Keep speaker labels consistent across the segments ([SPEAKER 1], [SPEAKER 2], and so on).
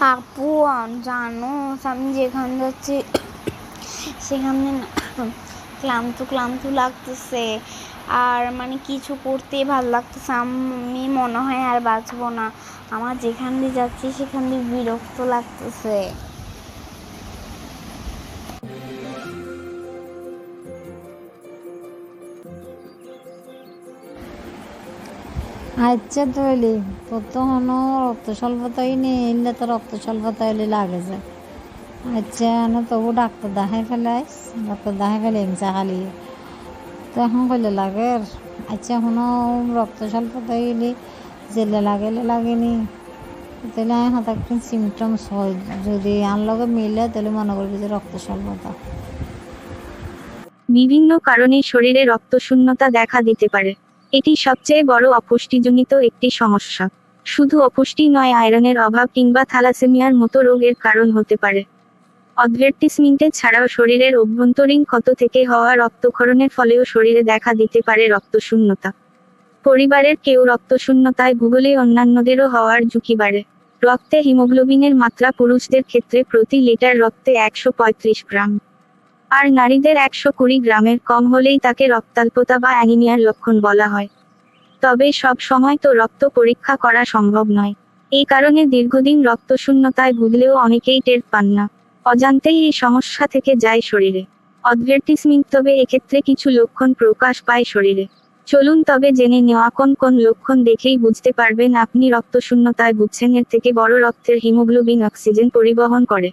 [SPEAKER 1] আপু জানো, আমি যেখান যাচ্ছি, সেখানে ক্লান্ত ক্লান্ত লাগতেছে। আর মানে কিছু করতেই ভালো লাগতেছে, আমি মনে হয় আর বাঁচবো না। আমার যেখান দিয়ে যাচ্ছি, সেখান দিয়ে বিরক্ত লাগতেছে।
[SPEAKER 2] আচ্ছা তো হইলি তোর তো হনো রক্ত স্বল্পতা হইনি এলে তো রক্ত স্বল্পতা হইলে লাগে যায় আচ্ছা না তবু ডাক্তার দেখাই ফেলাইস ডাক্তার দেখাই ফেলে হিংসা খালি। তো এখন কইলে লাগে আচ্ছা হনো রক্ত স্বল্পতা হইলে জেলে লাগেলে লাগেনি। তাহলে আমি হঠাৎ সিমটমস হয়, যদি আন লগে মিলে, তাহলে মনে করবি যে রক্ত স্বল্পতা।
[SPEAKER 3] বিভিন্ন কারণে শরীরে রক্তশূন্যতা দেখা দিতে পারে। এটি সবচেয়ে বড় অপুষ্টিজনিত একটি সমস্যা। শুধু অপুষ্টি নয়, আয়রনের অভাব কিংবা থ্যালাসেমিয়ার মতো রোগের কারণ হতে পারে। অ্যাডভার্টিসমেন্টে ছাড়াও শরীরের অভ্যন্তরীণ ক্ষত থেকে হওয়া রক্তক্ষরণের ফলেও শরীরে দেখা দিতে পারে রক্তশূন্যতা। পরিবারের কেউ রক্তশূন্যতায় ভূগোলে অন্যান্যদেরও হওয়ার ঝুঁকি বাড়ে। রক্তে হিমোগ্লোবিনের মাত্রা পুরুষদের ক্ষেত্রে প্রতি লিটার রক্তে একশো পঁয়ত্রিশ গ্রাম। আর নারীদের একশো কুড়ি গ্রামের কম হলেই তাকে রক্তাল্পতা বা অ্যানিমিয়ার লক্ষণ বলা হয়। তবে সব সময় তো রক্ত পরীক্ষা করা সম্ভব নয়। এই কারণে দীর্ঘদিন রক্তশূন্যতায় ভুগলেও অনেকেই টের পান না। অজান্তেই এই সমস্যা থেকে যায় শরীরে। অ্যাডভার্টিসমেন্ট তবে এক্ষেত্রে কিছু লক্ষণ প্রকাশ পায় শরীরে। চলুন তবে জেনে নেওয়া কোন কোন লক্ষণ দেখেই বুঝতে পারবেন আপনি রক্তশূন্যতায় ভুগছেন, এর থেকে বড় রক্তের হিমোগ্লোবিন অক্সিজেন পরিবহন করে।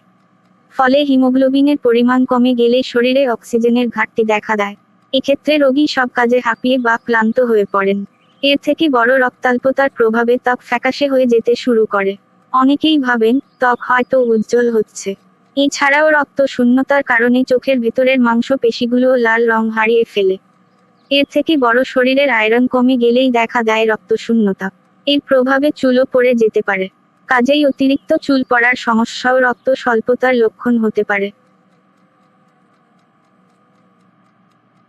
[SPEAKER 3] ফলে হিমোগ্লোবিনের পরিমাণ কমে গেলে শরীরে অক্সিজেনের ঘাটতি দেখা দেয়। এক্ষেত্রে রোগী সব কাজে হাঁপিয়ে বা ক্লান্ত হয়ে পড়েন। এর থেকে বড় রক্তাল্পতার প্রভাবে ত্বক ফ্যাকাশে হয়ে যেতে শুরু করে। অনেকেই ভাবেন, ত্বক হয়তো উজ্জ্বল হচ্ছে। এছাড়াও রক্ত শূন্যতার কারণে চোখের ভেতরের মাংস পেশিগুলোও লাল রং হারিয়ে ফেলে। এর থেকে বড় শরীরের আয়রন কমে গেলেই দেখা দেয় রক্তশূন্যতা এর প্রভাবে চুলও পড়ে যেতে পারে। কাজেই অতিরিক্ত চুল পড়ার সমস্যাও রক্ত স্বল্পতার লক্ষণ হতে পারে।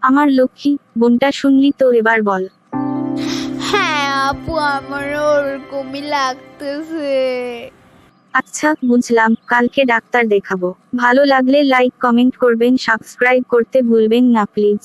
[SPEAKER 3] আমার লক্ষ্মী বোনটা শুনলি তো এবার বল।
[SPEAKER 1] হ্যাঁ আপু আমারও ওরকমই লাগতেছে।
[SPEAKER 3] আচ্ছা বুঝলাম কালকে ডাক্তার দেখাবো। ভালো লাগলে লাইক কমেন্ট করবেন সাবস্ক্রাইব করতে ভুলবেন না প্লিজ